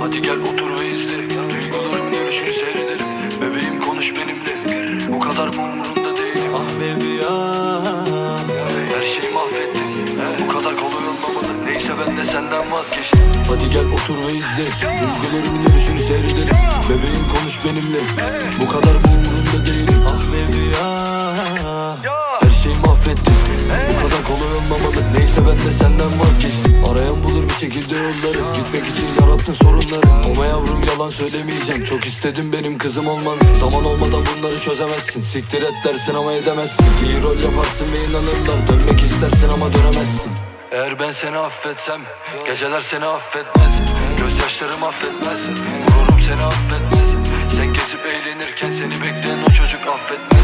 Hadi gel otur ve izle. Duygularımın yürüyüşünü seyredelim Bebeğim konuş benimle. Bu kadar mı umurunda değil Ah baby ah Her şeyi mahvettin. Bu kadar kolay olmamalı. Neyse ben de senden vazgeçtim. Hadi gel otur ve izle. Duygularımın yürüyüşünü seyredelim Bebeğim konuş benimle. Bu kadar mı umurunda mahvettin Bu kadar kolay olmamalı. Neyse ben de senden vazgeçtim. Arayan bulur bir şekilde yolları. Gitmek için yarattın sorunları. Ama yavrum yalan söylemeyeceğim. Çok istedim benim kızım olman Zaman olmadan bunları çözemezsin. Siktir et dersin ama edemezsin. İyi rol yaparsın ve inanırlar. Dönmek istersin ama dönemezsin. Eğer ben seni affetsem Geceler seni affetmez. Gözyaşlarım affetmez. Gururum seni affetmez. Sen gezip eğlenirken seni bekleyen o çocuk affetmez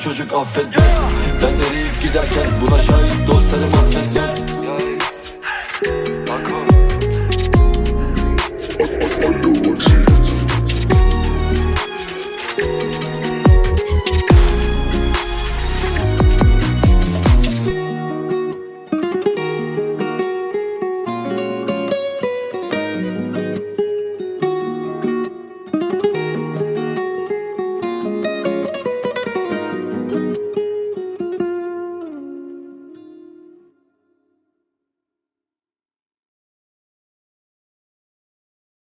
çocuk affetmez. Ben eriyip giderken buna şahit